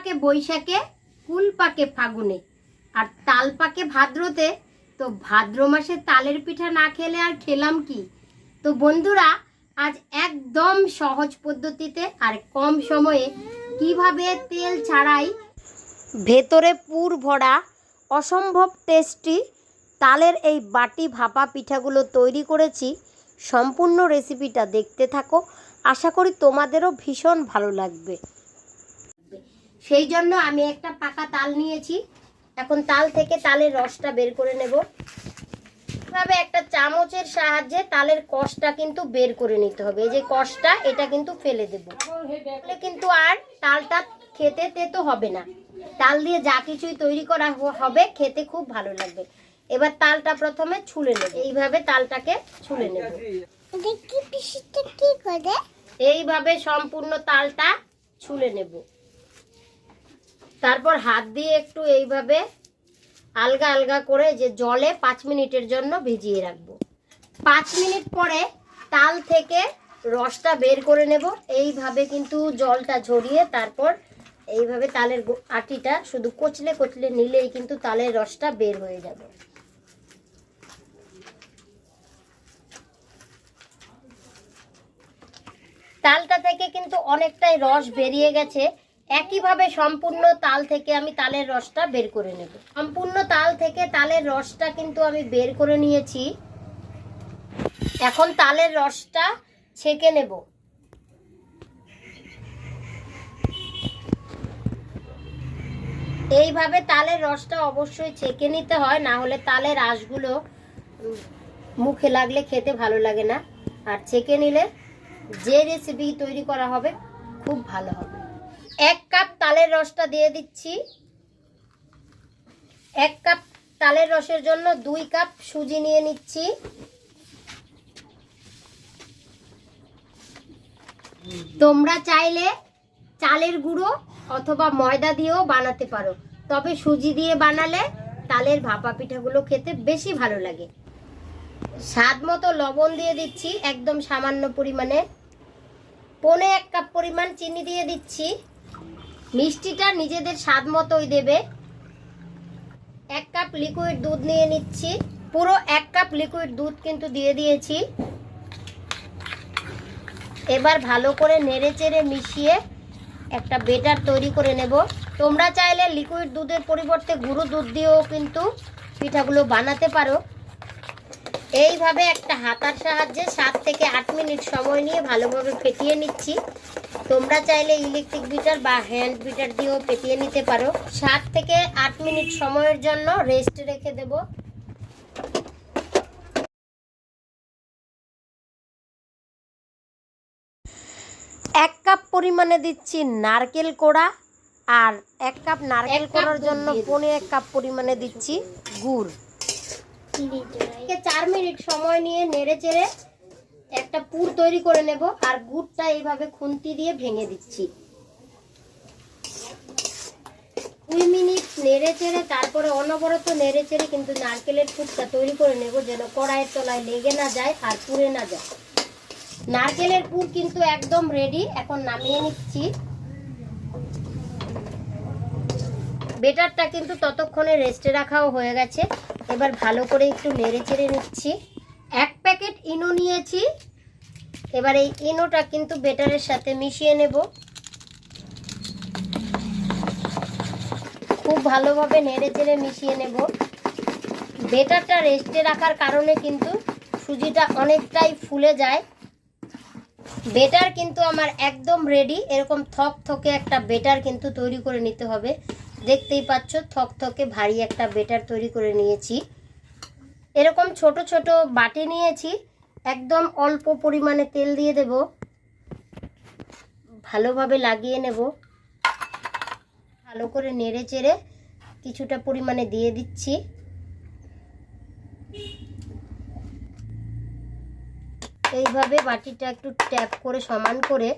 পাকে বৈশাখে, কুল পাকে ফাগুনে। আর তাল পাকে ভাদ্রতে, তো ভাদ্র মাসে তালের পিঠা না খেলে আর খেলাম কি? তো বন্ধুরা, আজ একদম সহজ পদ্ধতিতে আর কম সময়ে কীভাবে তেল ছাড়াই ভেতরে পুর ভরা, অসম্ভব টেস্টি তালের এই বাটি ভাপা পিঠাগুলো তৈরি করেছি, সম্পূর্ণ রেসিপিটা দেখতে থাকো। আশা করি তোমাদেরও ভীষণ ভালো লাগবে। সেই জন্য আমি একটা পাকা তাল নিয়েছি। এখন তাল থেকে তালের রসটা বের করে নেব। এভাবে একটা চামচের সাহায্যে তালের কষটা কিন্তু বের করে নিতে হবে। এই যে কষটা এটা কিন্তু ফেলে দেব। তাহলে কিন্তু আর তালটা খেতে তেতো হবে না। তাল দিয়ে যা কিছুই তৈরি করা হবে খেতে খুব ভালো লাগবে। এবার তালটা প্রথমে ছুলে নেব। এইভাবে তালটাকে ছুলে নেব। দেখি পিসিটা কি করে? এইভাবে সম্পূর্ণ তালটা ছুলে নেব। তারপর হাত দিয়ে একটু এইভাবে আলগা আলগা করে যে জলে পাঁচ মিনিটের জন্য ভিজিয়ে রাখব। পাঁচ মিনিট পরে তাল থেকে রসটা বের করে নেব। এইভাবে কিন্তু জলটা ঝরিয়ে তারপর এইভাবে তালের আটিটা শুধু কচলে কচলে নিলেই কিন্তু তালের রসটা বের হয়ে যাবে। তালটা থেকে কিন্তু অনেকটাই রস বেরিয়ে গেছে। একইভাবে সম্পূর্ণ তাল থেকে আমি তালের রসটা বের করে নেব। সম্পূর্ণ তাল থেকে তালের রসটা কিন্তু আমি বের করে নিয়েছি। এখন তালের রসটা ছেঁকে নেব। এইভাবে তালের রসটা অবশ্যই ছেঁকে নিতে হয়, না হলে তালের আঁশগুলো মুখে লাগলে খেতে ভালো লাগে না। আর ছেঁকে নিলে যে রেসিপি তৈরি করা হবে, খুব ভালো হবে। তালের রসটা দিয়ে দিচ্ছি। এক কাপ তালের রসের জন্য দুই কাপ সুজি নিয়ে নিচ্ছি। তোমরা চাইলে চালের গুঁড়ো অথবা ময়দা দিয়েও বানাতে পারো। তবে সুজি দিয়ে বানালে তালের ভাপা পিঠাগুলো খেতে বেশি ভালো লাগে। স্বাদ মতো লবণ দিয়ে দিচ্ছি, একদম সামান্য পরিমাণে। পনে এক কাপ পরিমাণ চিনি দিয়ে দিচ্ছি। মিষ্টিটা নিজেদের স্বাদ মতোই দেবে। এক কাপ লিকুইড দুধ নিয়ে নিচ্ছি। পুরো এক কাপ লিকুইড দুধ কিন্তু দিয়ে দিয়েছি। এবার ভালো করে নেড়ে চেড়ে মিশিয়ে একটা বেটার তৈরি করে নেব। তোমরা চাইলে লিকুইড দুধের পরিবর্তে গুঁড়ো দুধ দিয়েও কিন্তু পিঠাগুলো বানাতে পারো। এইভাবে একটা হাতার সাহায্যে সাত থেকে আট মিনিট সময় নিয়ে ভালোভাবে ফেটিয়ে নিচ্ছি। তোমরা চাইলে ইলেকট্রিক বিটার বা হ্যান্ড বিটার দিয়েও পেটিয়ে নিতে পারো। সাত থেকে আট মিনিট সময়ের জন্য রেস্ট রেখে দেব। এক কাপ পরিমাণে দিচ্ছি নারকেল কোড়া আর এক কাপ নারকেল কোড়ার জন্য পনে এক কাপ পরিমাণে দিচ্ছি গুড়। থেকে চার মিনিট সময় নিয়ে নেড়ে চেড়ে একটা পুর তৈরি করে নেব আর গুড়টা এইভাবে খুন্তি দিয়ে ভেঙে দিচ্ছি। দুই মিনিট নেড়ে চেড়ে, তারপরে অনবরত নেড়ে চেড়ে কিন্তু নারকেলের পুরটা তৈরি করে নেব যেন কড়াইয়ের তলায় লেগে না যায় আর পুড়ে না যায়। নারকেলের পুর কিন্তু একদম রেডি এখন নামিয়ে নিচ্ছি। বেটারটা কিন্তু ততক্ষণে রেস্টে রাখাও হয়ে গেছে। এবার ভালো করে একটু নেড়ে চেড়ে নিচ্ছি। এক প্যাকেট ইনো নিয়েছি। এবার এই ইনোটা কিন্তু বেটারের সাথে মিশিয়ে নেব। খুব ভালোভাবে নেড়ে চেড়ে মিশিয়ে নেব। বেটারটা রেস্টে রাখার কারণে কিন্তু সুজিটা অনেকটাই ফুলে যায়। বেটার কিন্তু আমার একদম রেডি এরকম থক থকে একটা বেটার কিন্তু তৈরি করে নিতে হবে। দেখতেই পাচ্ছ, থক থকে ভারী একটা বেটার তৈরি করে নিয়েছি। এরকম ছোট ছোট বাটি নিয়েছি। একদম অল্প পরিমাণে তেল দিয়ে দেব। ভালোভাবে লাগিয়ে নেব। ভালো করে নেড়ে চেড়ে কিছুটা পরিমাণে দিয়ে দিচ্ছি। এইভাবে বাটিটা একটু ট্যাপ করে সমান করে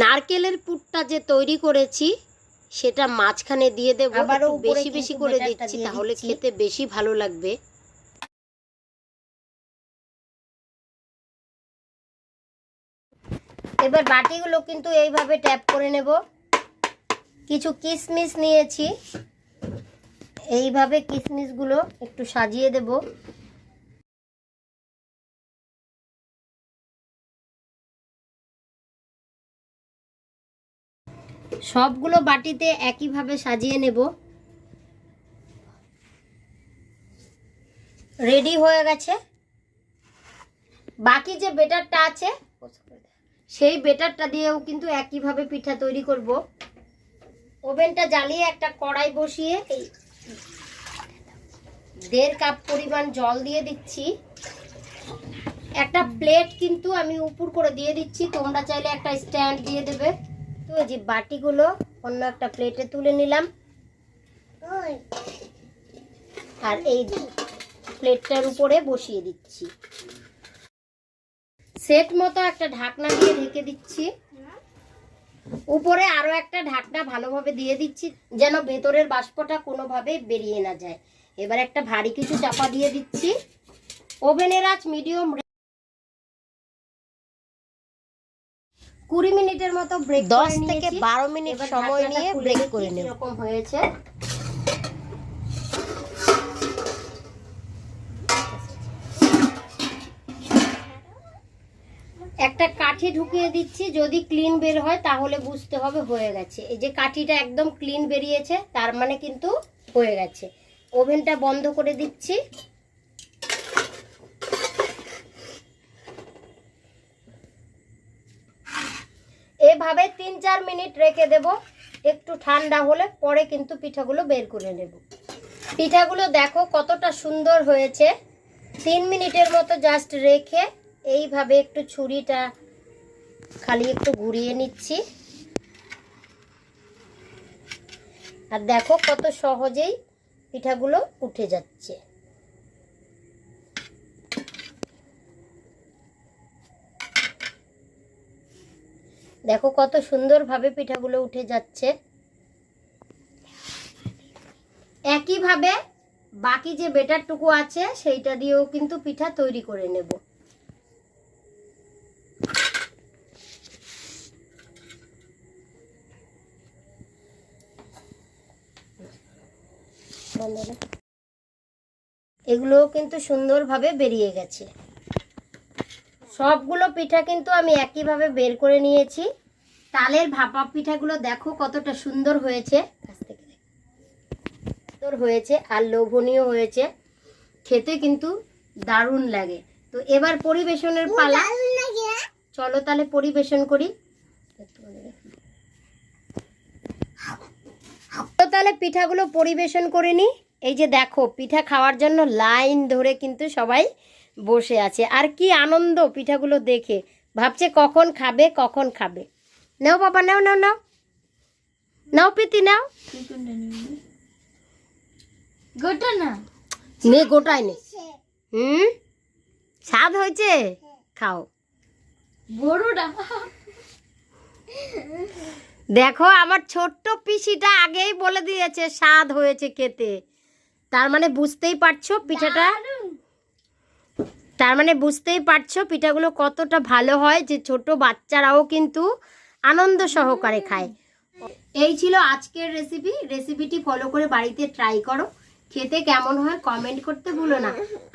নারকেলের পুরটা যে তৈরি করেছি সেটা মাঝখানে দিয়ে দেবো বেশি বেশি করে দিচ্ছি তাহলে খেতে বেশি ভালো লাগবে। এবার বাটিগুলো কিন্তু এইভাবে ট্যাপ করে নেব। কিছু কিশমিশ নিয়েছি। এইভাবে কিশমিশগুলো একটু সাজিয়ে দেব। সবগুলো বাটিতে একইভাবে সাজিয়ে নেব। রেডি হয়ে গেছে। বাকি যে বেটারটা আছে, সেই বেটারটা দিয়েও কিন্তু একইভাবে পিঠা তৈরি করব। ওভেনটা জ্বালিয়ে একটা কড়াই বসিয়ে দেড় কাপ পরিমাণ জল দিয়ে দিচ্ছি। একটা প্লেট কিন্তু আমি উপর করে দিয়ে দিচ্ছি, তোমরা চাইলে একটা স্ট্যান্ড দিয়ে দেবে। তো যে বাটিগুলো অন্য একটা প্লেটে তুলে নিলাম। আর এই প্লেটটার উপরে বসিয়ে দিচ্ছি। সেট মতো একটা ঢাকনা দিয়ে ঢেকে দিচ্ছি। উপরে আরও একটা ঢাকনা ভালোভাবে দিয়ে দিচ্ছি যেন ভেতরের বাষ্পটা কোনোভাবে বেরিয়ে না যায়। এবার একটা ভারী কিছু চাপা দিয়ে দিচ্ছি। ওভেনের আঁচ মিডিয়াম কুড়ি মিনিটের মতো ব্রেক দশ থেকে বারো মিনিট সময় নিয়ে ব্রেক করে নেব। এরকম হয়েছে। একটা কাঠি ঢুকিয়ে দিচ্ছি যদি ক্লিন বের হয় তাহলে বুঝতে হবে হয়ে গেছে। এই যে কাঠিটা একদম ক্লিন বেরিয়েছে তার মানে কিন্তু হয়ে গেছে। ওভেনটা বন্ধ করে দিচ্ছি। এভাবে তিন চার মিনিট রেখে দেব। একটু ঠান্ডা হলে পরে কিন্তু পিঠাগুলো বের করে নেব। পিঠাগুলো দেখো কতটা সুন্দর হয়েছে। তিন মিনিটের মতো জাস্ট রেখে এইভাবে একটু ছুরিটা খালি একটু ঘুরিয়ে নিচ্ছি। আর দেখো কত সহজেই পিঠাগুলো উঠে যাচ্ছে। দেখো কত সুন্দরভাবে পিঠাগুলো উঠে যাচ্ছে। একইভাবে বাকি যে বেটারটুকু আছে, সেইটা দিয়েও কিন্তু পিঠা তৈরি করে নেব। এগুলোও কিন্তু সুন্দরভাবে বেরিয়ে গেছে। সবগুলো পিঠা কিন্তু আমি একইভাবে বের করে নিয়েছি। তালের ভাপা পিঠাগুলো দেখো কতটা সুন্দর হয়েছে। সুন্দর হয়েছে আর লোভনীয় হয়েছে। খেতে কিন্তু দারুণ লাগে। তো এবার পরিবেশনের পালা? চলো তাহলে পরিবেশন করি। তো তাহলে পিঠাগুলো পরিবেশন করে নি। এই যে দেখো পিঠা খাওয়ার জন্য লাইন ধরে কিন্তু সবাই বসে আছে। আর কি আনন্দ পিঠাগুলো দেখে। ভাবছে কখন খাবে কখন খাবে। নাও বাবা নাও নাও নাও। নাও প্রীতি নাও। গোটা না? নে গোটাই নে। হুম? স্বাদ হয়েছে? খাও। বড়টা। দেখো আমার ছোট্ট পিসিটা আগেই বলে দিয়েছে স্বাদ হয়েছে খেতে। তার মানে বুঝতেই পারছ পিঠাটা? তার মানে বুঝতেই পারছ পিঠাগুলো কতটা ভালো হয় যে ছোট বাচ্চারাও কিন্তু আনন্দ সহকারে খায়। এই ছিল আজকের রেসিপি রেসিপিটি ফলো করে বাড়িতে ট্রাই করো। খেতে কেমন হয় কমেন্ট করতে ভুলো না।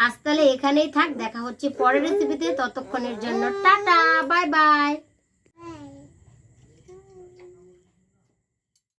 আজ তাহলে এখানেই থাক। দেখা হচ্ছে পরের রেসিপিতে ততক্ষণের জন্য টাটা। Bye bye